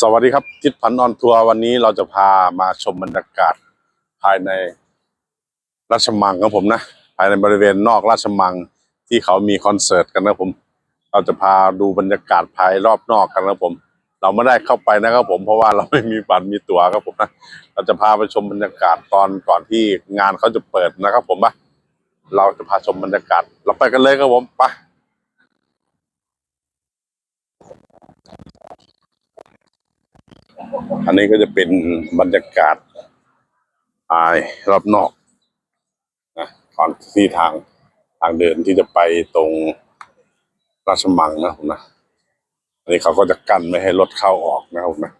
สวัสดีครับ ทิศพันธ์ออนทัวร์วันนี้เราจะพามาชมบรรยากาศภายในราชมังครับผมนะ ภายในบริเวณนอกราชมังที่เขามีคอนเสิร์ตกันนะผม เราจะพาดูบรรยากาศภายรอบนอกกันนะผม เราไม่ได้เข้าไปนะครับผมเพราะว่าเราไม่มีบัตรมีตั๋วครับผมนะเราจะพาไปชมบรรยากาศตอนก่อนที่งานเขาจะเปิดนะครับผมนะเราจะพาชมบรรยากาศเราไปกันเลยครับผมไป อันนี้ก็จะเป็นบรรยากาศภายรอบนอกนะก่อนที่ทางทางเดินที่จะไปตรงราชมังนะผมนะอันนี้เขาก็จะกั้นไม่ให้รถเข้าออกนะครับผมนะ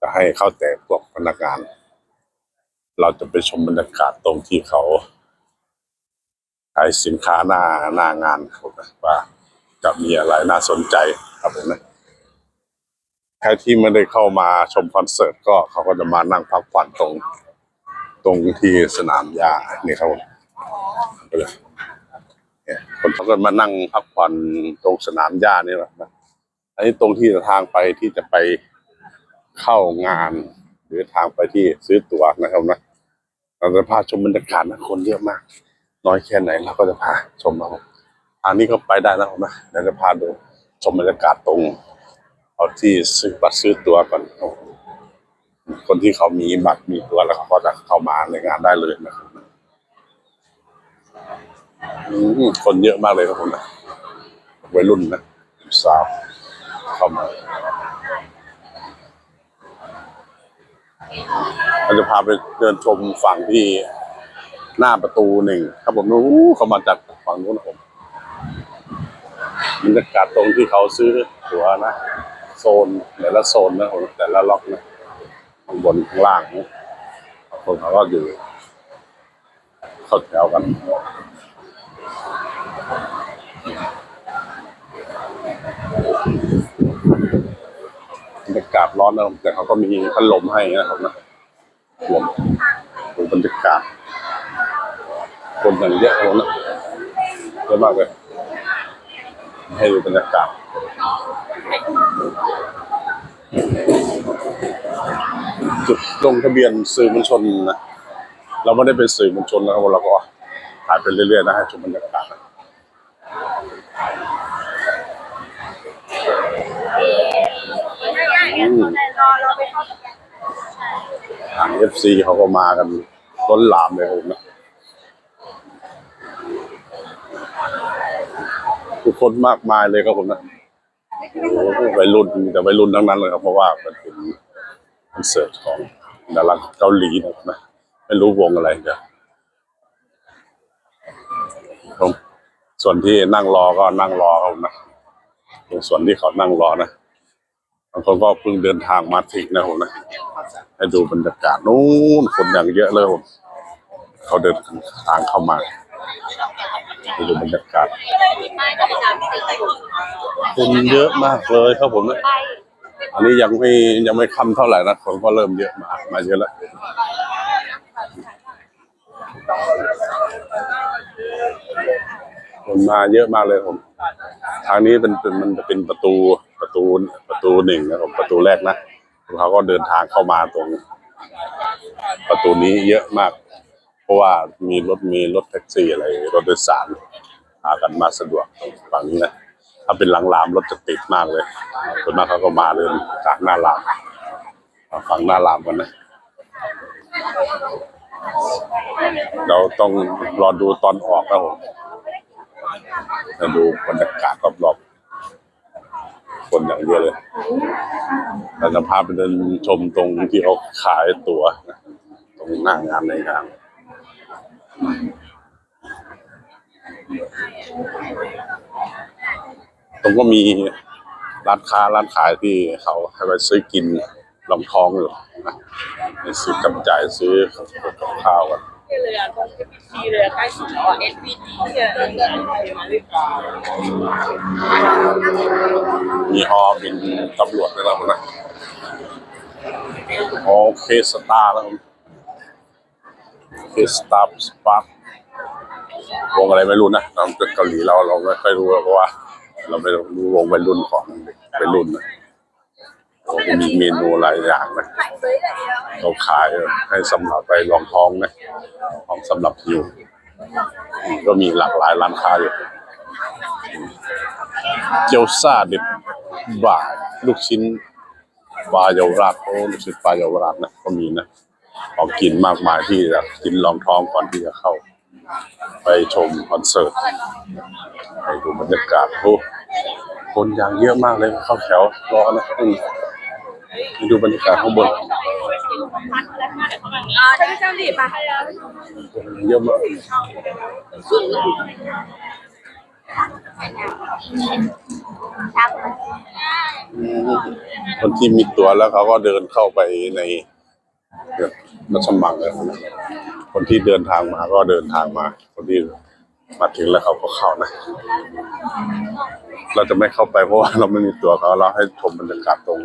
จะให้เข้าแต่พวกพนักงาน เราจะไปชมบรรยากาศตรงที่เขาขายสินค้าหน้าหน้างานครับผมนะว่าจะมีอะไรน่าสนใจครับผมนะ ใครที่ไม่ได้เข้ามาชมคอนเสิร์ตก็เขาก็จะมานั่งพักผ่อนตรง ตรงที่สนามหญ้านี่ครับผมไปเลยเนี่ยคนเขาก็มานั่งพักผ่อนตรงสนามหญ้านี่แหละนะอันนี้ตรงที่ทางไปที่จะไปเข้างาน หรือทางไปที่ซื้อตั๋วนะครับนะเราจะพาชมบรรยากาศนะคนเยอะมาก น้อยแค่ไหนเราก็จะพาชมนะครับอันนี้ก็ไปได้แล้วนะเดี๋ยวจะพาดูชมบรรยากาศตรง เอาที่ซื้อบัตรซื้อตัวก่อนคนที่เขามีบัตรมีตัวแล้วเขาก็จะเข้ามาในงานได้เลยนะครับคนเยอะมากเลยครับผมนะวัยรุ่นนะสาวเข้ามาเราจะพาไปเดินชมฝั่งที่หน้าประตูหนึ่งครับผมนู้เขามาจากฝั่งนู้นนะผมบรรยากาศตรงที่เขาซื้อตั๋วนะ โซนแต่ละโซนนะผมแต่ละล็อกนะข้างบนข้างล่างนะคนเขาก็อยู่เข้าแถวกันบรรยากาศร้อนนะแต่เขาก็มีพัดลมให้นะครับนะลมดูบรรยากาศคนอย่างเยอะครับผมนะเยอะมากเลยให้ดูบรรยากาศ จุดลงทะเบียนสื่อมวลชนนะเราไม่ได้เป็นสื่อมวลชนนะครับเราก็ถ่ายไปเรื่อยๆนะให้ชมบรรยากาศนะง่ายๆเขากนทางเอฟซีเขาก็มากันล้นหลามเลยครับผมนะทุกคนมากมายเลยครับผมนะ โอ้วัยรุ่นมีแต่วัยรุ่นทั้งนั้นเลยครับเพราะว่ามันเป็นคอนเสิร์ตของดาราเกาหลีนะไม่รู้วงอะไรเดี๋ยวผมส่วนที่นั่งรอก็นั่งรอครับผมนะส่วนที่เขานั่งรอนะบางคนก็เพิ่งเดินทางมาถึงนะผมนะให้ดูบรรยากาศนู้นคนอย่างเยอะเลยผมเขาเดินทางเข้ามา ให้ดูบรรยากาศคนเยอะมากเลยครับผมนะอันนี้ยังไม่ยังไม่ค่ำเท่าไหร่นะคนก็เริ่มเยอะมามาเยอะแล้วคนมาเยอะมากเลยผม ทางนี้เป็นเป็นมันเป็นประตูประตูประตูหนึ่งนะครับประตูแรกนะเขาก็เดินทางเข้ามาตรง ประตูนี้เยอะมาก ราะว่ามีรถมีรถแท็กซี่อะไรรถโดยสารพากันมาสะดวกฝั่งนี้นะถ้าเป็นหลังรามรถจะติดมากเลยส่วนมากเขาก็มาเดินจากหน้ารามมาฝั่งหน้ารามกันนะเราต้องรอดูตอนออกนะผมจะดูบรรยากาศรอบๆคนอย่างเยอะเลยเราจะพาไปเดินชมตรงที่เขาขายตั๋ว ตรงหน้างานในงาน ตรงก็มีร้านค้าร้านขายที่เขาให้ไปซื้อกินลองท้องอยู่นะไปซื้อจับจ่ายซื้อกับข้าวกันเลยอะต้องมีเลยใกล้สุดแล้วอะ SPG เนี่ยมีฮอบินตำรวจด้วยนะผมนะโอเคสตาร์แล้วผม เคสตาร์สปาร์วงอะไรไม่รู้นะเราเป็นเกาหลีเราเราไม่ค่อยรู้เพราะว่า เราไม่รู้วงวัยรุ่นของเด็กวัยรุ่นนะมีเมนูหลายอย่างนะเราขายให้สำหรับไปรองท้องนะท้องสำหรับหิวก็มีหลากหลายร้านค้าอยู่เกี๊ยวซาด็ดบ่าลูกชิ้นปลาเยาวราชโอ้ลูกชิ้นปลาเยาวราชนะก็มีนะ ของกินมากมายที่จะกินรองท้องก่อนที่จะเข้า ไปชมคอนเสิร์ตไปดูบรรยากาศโอ้คนอย่างเยอะมากเลยเข้าแถวรอนะอืมไปดูบรรยากาศข้างบนอ่าจะไม่จำดิป่ะคนเยอะมากอืมคนที่มีตั๋วแล้วเขาก็เดินเข้าไปใน รัชมังเลยคนที่เดินทางมาก็เดินทางมา คนที่มาถึงแล้วเขาก็เข้านะ เราจะไม่เข้าไปเพราะว่าเราไม่มีตั๋วเขาเราให้ชมบรรยากาศตรง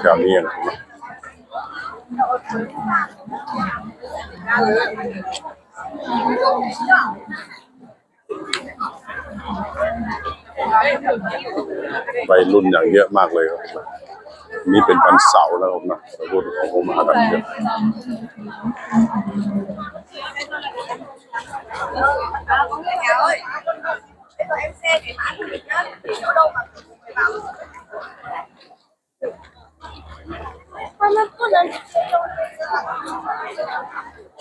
แถวๆนี้เองนะวัยรุ่นอย่างเยอะมากเลยครับ นี่เป็นวันเสาร์แล้วผมนะวัยรุ่นของผมมากันเยอะ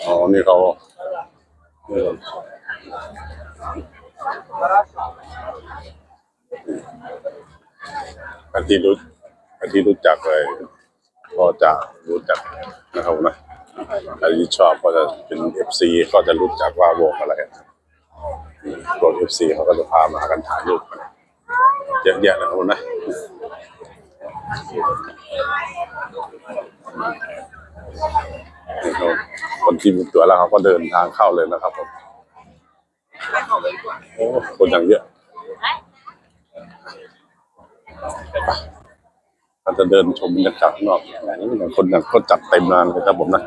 อ๋อ นี่เขาเอออันที่รู้ อันที่รู้จักเลยก็จะรู้จักนะครับนะอันที่ชอบก็จะเป็นเอฟซีก็จะรู้จักว่าวงอะไรวงเอฟซีเขาก็จะพามากันถ่ายรูปกันเยอะแยะนะครับนะนี่เขาคนที่มีตั๋วแล้วเขาก็เดินทางเข้าเลยนะครับผมโอ้คนอย่างเยอะ เราจะเดินชมบรรยากาศข้างนอกอย่างคนอย่างก็จัดเต็มงานเลยครับผมนะ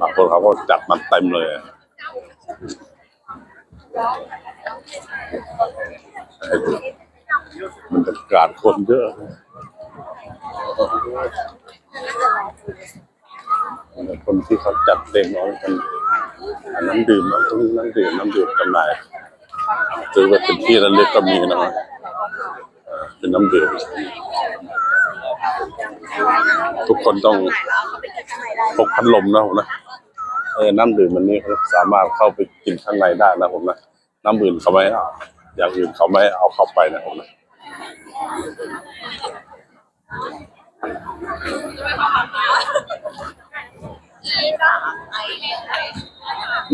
บางคนเขาก็จัดมันเต็มเลยให้ดูบรรยากาศคนเยอะคนที่เขาจัดเต็มเอาเป็นน้ำดื่มน้ำต้มน้ำดื่มน้ำดื่มจำหน่ายซื้อไปเป็นที่ระลึกก็มีนะครับเอ่อเป็นน้ำดื่ม ทุกคนต้องพกพัดลมนะผมนะเออน้ำดื่มมันนี้เขาสามารถเข้าไปกินข้างในได้นะผมนะน้ำอื่นเขาไม่เอาอย่างอื่นเขาไม่เอาเข้าไปนะผมนะ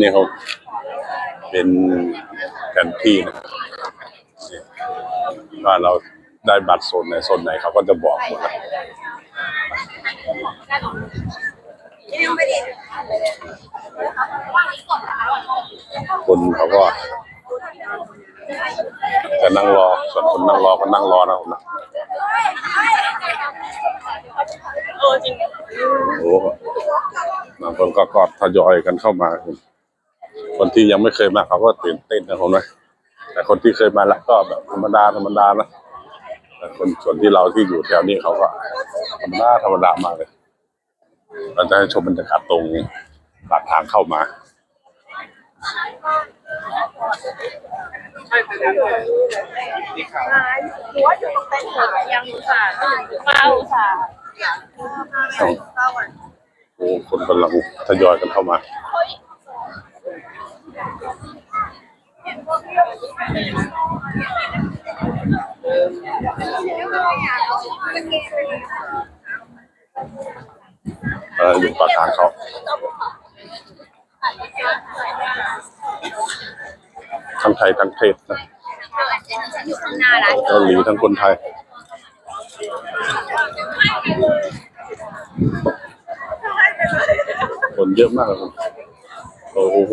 นี่เขาเป็นแผนที่นะว่าเราได้บัตรโซนไหนโซนไหนเขาก็จะบอกหมดนะ คนเขาก็จะนั่งรอ ส่วนคนนั่งรอก็นั่งรอนะผมนะเออจริงโอ้บางคนก็ก็ทยอยกันเข้ามาครับคนที่ยังไม่เคยมาเขาก็ตื่นเต้นนะผมนะแต่คนที่เคยมาแล้วก็แบบธรรมดาธรรมดานะแต่คนส่วนที่เราที่อยู่แถวนี้เขาก็ธรรมดาธรรมดามากเลย เราจะชมบรรยากาศตรงปากทางเข้ามาหัวอยู่ตรงเต็นท์ค่ะยังอุตส่าห์มาอุตส่าห์โอ้คนกำลังทยอยกันเข้ามาเอออยู่ปากทางเขาทั้งไทยทั้งเทศนะอยู่ข้างหร้านเกาหลีทั้งคนไทยคนเยอะมากเลยโอ้โห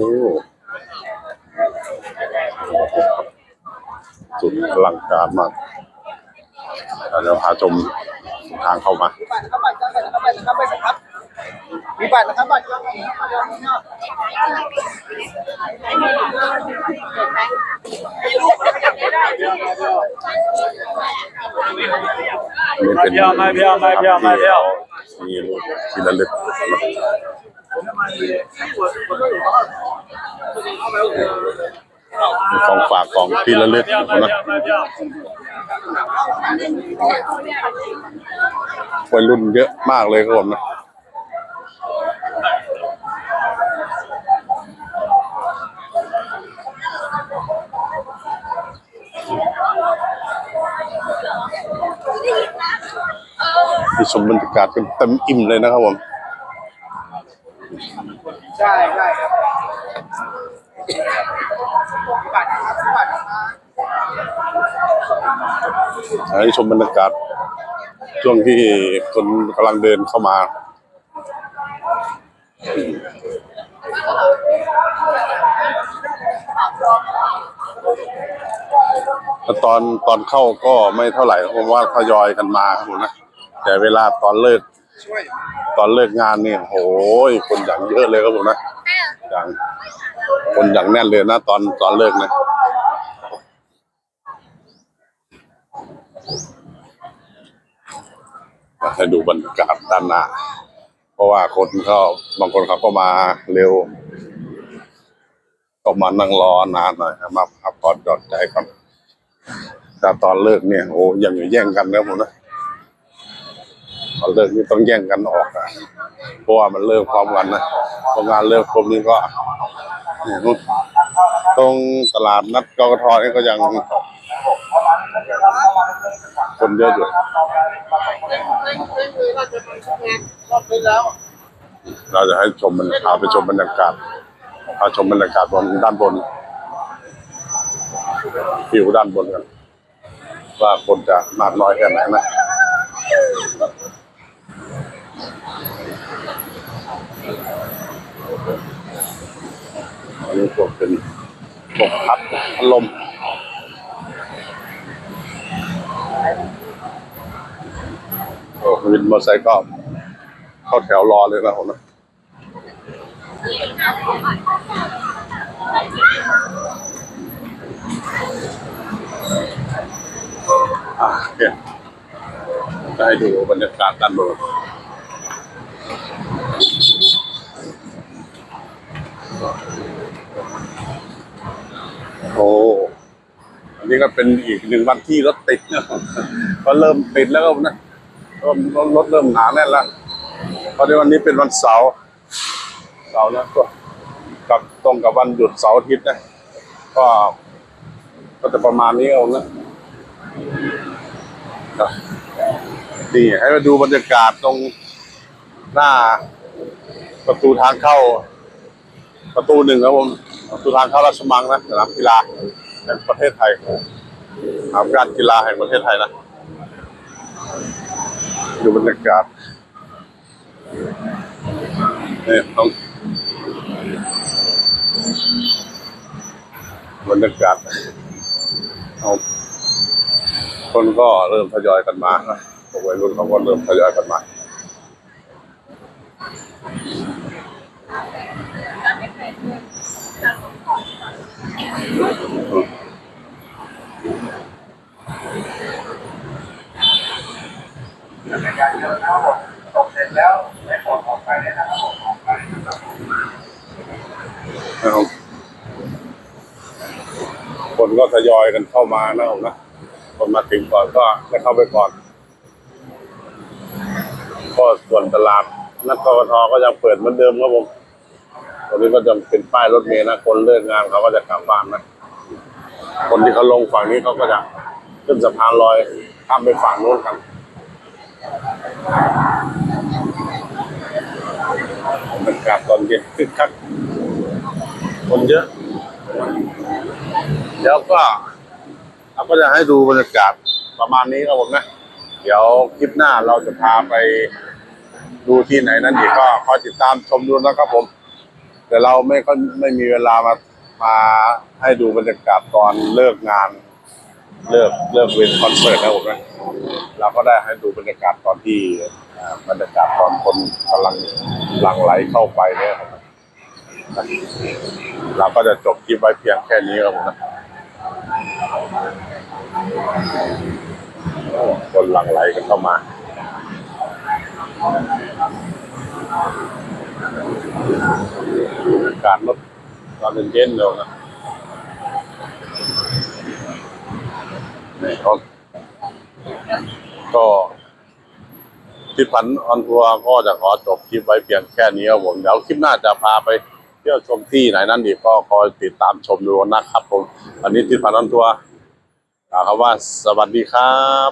สุดอลังการมากเดี๋ยวพาชมทางเข้ามา มีบัตรนะครับบัตรก็มีเดียไม่เดียไม่เดียไม่เดียวมีรูปที่ระลึกของฝากของที่ระลึกนะวัยรุ่นเยอะมากเลยครับผมนะ ที่ชมบรรยากาศกันเต็มอิ่มเลยนะครับผมใช่ใช่ครับให้ชมบรรยากาศช่วงที่คนกำลังเดินเข้ามาแล้วตอนตอนเข้าก็ไม่เท่าไหร่เพราะว่าทยอยกันมาครับผมนะ แต่เวลาตอนเลิก ตอนเลิกงานเนี่ยโหยคนอย่างเยอะเลยครับผมนะอย่างคนอย่างแน่นเลยนะตอนตอนเลิกนะให้ดูบรรยากาศด้านหน้า เพราะว่าคนเขาบางคนเขาก็มาเร็ว ก็มานั่งรอนานหน่อยมาพักผ่อนหย่อนใจก่อนแต่ตอนเลิกเนี่ยโอ้ยังอยู่แย่งกันนะผมนะ ตอนเลิกนี่ต้องแย่งกันออกอะเพราะว่ามันเลิกพร้อมกันนะพองานเลิกครบนี้ก็เนี่ยนู่นตรงตลาดนัดกกทนี่ก็ยังคนเยอะอยู่เราจะให้ชมมันพาไปชมบรรยากาศพาชมบรรยากาศบนด้านบนวิวด้านบนกันว่าคนจะมากน้อยแค่ไหนนะ นนี้พวกเป็นพวกพัดพัดลมโอ้วินมอเตอร์ไซค์ก็เข้าแถวรอเลยนะผมนะอะเนี่ยจะให้ดูบรรยากาศด้านบนโอ้ อันนี้ก็เป็นอีกหนึ่งวันที่รถติดนะก็เริ่มติดแล้วนะเริ่มรถรถเริ่มหนาแน่นแล้วเพราะในวันนี้เป็นวันเสาร์เสาร์นะก็กับตรงกับวันหยุดเสาร์อาทิตย์นะก็ก็จะประมาณนี้เอานะนี่ให้มาดูบรรยากาศตรงหน้าประตูทางเข้า ประตูหนึ่งครับผมประตูทางเข้าราชมังนะสนามกีฬา แห่งประเทศไทยสามการกีฬาแห่งประเทศไทยนะ ดูบรรยากาศนี่ต้องบรรยากาศเอาคนก็เริ่มทยอยกันมานะพวกวัยรุ่นเขาก็เริ่มทยอยกันมาจักรยานยนต์นะครับผมตกเสร็จแล้วให้ปลดออกไปเลยนะครับผมออกไปนะครับ นะครับคนก็ทย อยกันเข้ามานะผมนะคนมาถึงก่อนก็จะเข้าไปก่อนก็ส่วนตลาดนักกรทก็ยังเปิดเหมือนเดิมครับผมตรงนี้ก็จะเป็นป้ายรถเมล์นะคนเลิกงานเขาก็จะกลับบ้านนะคนที่เขาลงฝั่งนี้เขาก็จะขึ้นสะพานลอยข้ามไปฝั่งโน้นกันบรรยากาศตอนเย็นคึกคักคนเยอะ แล้วก็เราก็จะให้ดูบรรยากาศประมาณนี้ครับผมนะ เดี๋ยวคลิปหน้าเราจะพาไปดูที่ไหนนั้นอีกก็คอยติดตามชมดูนะครับผม แต่เราไม่ก็ไม่มีเวลามามาให้ดูบรรยากาศตอนเลิกงาน เลิกเลิกเวรคอนเสิร์ตนะผมนะเราก็ได้ให้ดูบรรยากาศตอนที่บรรยากาศตอนคนกำลังหลังไหลเข้าไปเนี่ยครับเราก็จะจบคลิปไว้เพียงแค่นี้ครับผมนะ คนหลั่งไหลกันเข้ามาอากาศลดตอนเย็นๆเร็วนะนี่ก็ก็ทิศพันธ์ออนทัวร์ก็จะขอจบคลิปไว้เพียงแค่นี้ครับผมเดี๋ยวคลิปหน้าจะพาไป เที่ยวชมที่ไหนนั่นดีก็คอยติดตามชมดูนะครับผมวันนี้ติดพานอนทัวกล่าวคำว่าสวัสดีครับ